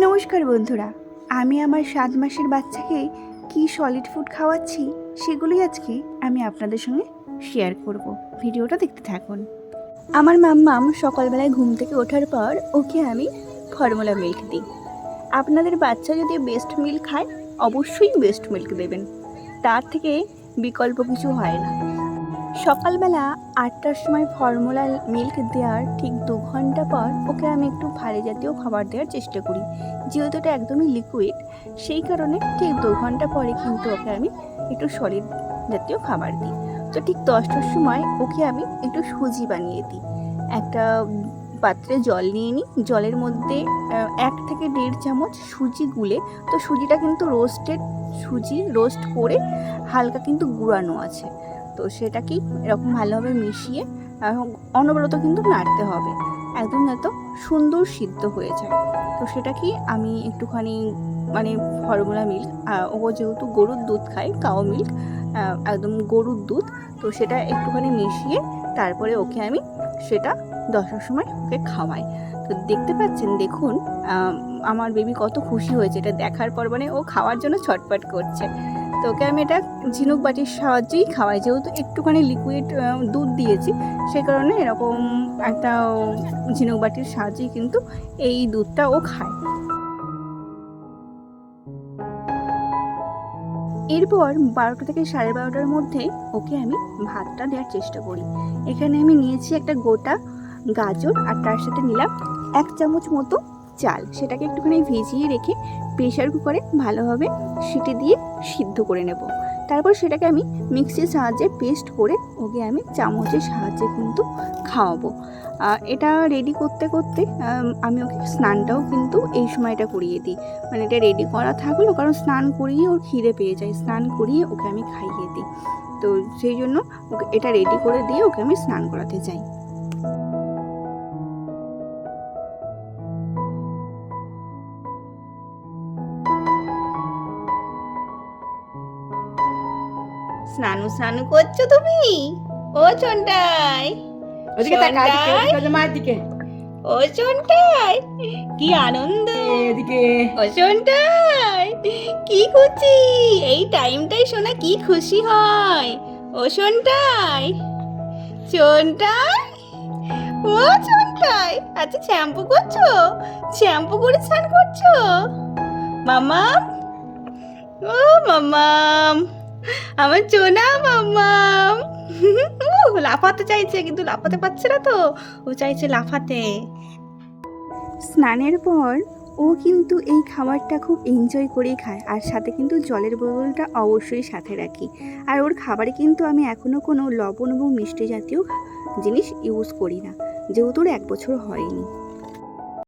নমস্কার বন্ধুরা, আমি আমার সাত মাসের বাচ্চাকে কি সলিড ফুড খাওয়াচ্ছি সেগুলোই আজকে আমি আপনাদের সঙ্গে শেয়ার করব। ভিডিওটা দেখতে থাকুন। আমার মাম্মাম সকালবেলায় ঘুম থেকে ওঠার পর ওকে আমি ফর্মুলা মিল্ক দিই। আপনাদের বাচ্চা যদি বেস্ট মিল্ক খায়, অবশ্যই বেস্ট মিল্ক দেবেন। তার থেকে বিকল্প কিছু হয় না। সকালবেলা আটটার সময় ফর্মুলা মিল্ক দেওয়ার ঠিক দু ঘণ্টা পর ওকে আমি একটু ভারী জাতীয় খাবার দেওয়ার চেষ্টা করি। যেহেতু এটা একদমই লিকুইড সেই কারণে ঠিক দু ঘণ্টা পরে কিন্তু ওকে আমি একটু সলিড জাতীয় খাবার দিই। তো ঠিক দশটার সময় ওকে আমি একটু সুজি বানিয়ে দিই। একটা পাত্রে জল নিয়ে নিই। জলের মধ্যে এক থেকে দেড় চামচ সুজি গুলে, তো সুজিটা কিন্তু রোস্টেড সুজি রোস্ট করে হালকা কিন্তু গুঁড়ানো আছে। তো সেটাকেই এরকম ভালোভাবে মিশিয়ে অনবরত কিন্তু নাড়তে হবে। একদম যাতে সুন্দর সিদ্ধ হয়ে যায়। তো সেটা কি আমি একটুখানি মানে ফর্মুলা মিল্ক ও যেহেতু গরুর দুধ খায়, কাও মিল্ক একদম গরুর দুধ, তো সেটা একটুখানি মিশিয়ে তারপরে ওকে আমি সেটা দশটার সময় ওকে খাওয়াই। তো দেখতে পাচ্ছেন, দেখুন আমার বেবি কত খুশি হয়েছে। এটা দেখার পর মানে ও খাওয়ার জন্য ছটপট করছে। তো ওকে আমি এটা ঝিনুক বাটির সাহায্যেই খাওয়াই। যেহেতু একটুখানি লিকুইড দুধ দিয়েছি সেই কারণে এরকম একটা ঝিনুক বাটির সাহায্যেই কিন্তু এই দুধটা ও খায়। এরপর বারোটা থেকে সাড়ে বারোটার মধ্যে ওকে আমি ভাতটা দেওয়ার চেষ্টা করি। এখানে আমি নিয়েছি একটা গোটা গাজর আর তার সাথে নিলাম এক চামচ মতো চাল, সেটাকে একটুখানি ভিজিয়ে রেখে প্রেশার কুকারে ভালোভাবে সিটি দিয়ে সিদ্ধ করে নেব। তারপর সেটাকে আমি মিক্সির সাহায্যে পেস্ট করে ওকে আমি চামচের সাহায্যে কিন্তু খাওয়াবো। এটা রেডি করতে করতে, আমি ওকে স্নানটাও কিন্তু এই সময়টা করিয়ে দিই। মানে এটা রেডি করা থাকল, কারণ স্নান করিয়ে ওর খিদে পেয়ে যায়। স্নান করিয়ে ওকে আমি খাইয়ে দিই। তো সেই জন্য এটা রেডি করে দিয়ে ওকে আমি স্নান করাতে যাই স্নানু স্নানু করছ তুমি? ও চন্টাই ওদিকে তাকা ওদিকে, মায়ের দিকে। ও চন্টাই কি আনন্দ। এদিকে। ও চন্টাই কি খুশি। এই টাইমটাই শোনা কি খুশি হয়। ও চন্টাই চন্টাই ও চন্টাই আচ্ছা শ্যাম্পু করছ? শ্যাম্পু করে স্নান করছ? মামা ও মামাম আমার চোনা মামাম। ও, লাফাতে চাইছে কিন্তু লাফাতে পারছে না তো। ও চাইছে লাফাতে। স্নানের পর ও কিন্তু এই খাবারটা খুব এনজয় করেই খায়। আর সাথে কিন্তু জলের বোতলটা অবশ্যই সাথে রাখি। আর ওর খাবারে কিন্তু আমি এখনও কোনো লবণ এবং মিষ্টি জাতীয় জিনিস ইউজ করি না। যেহেতু ওর এক বছর হয়নি।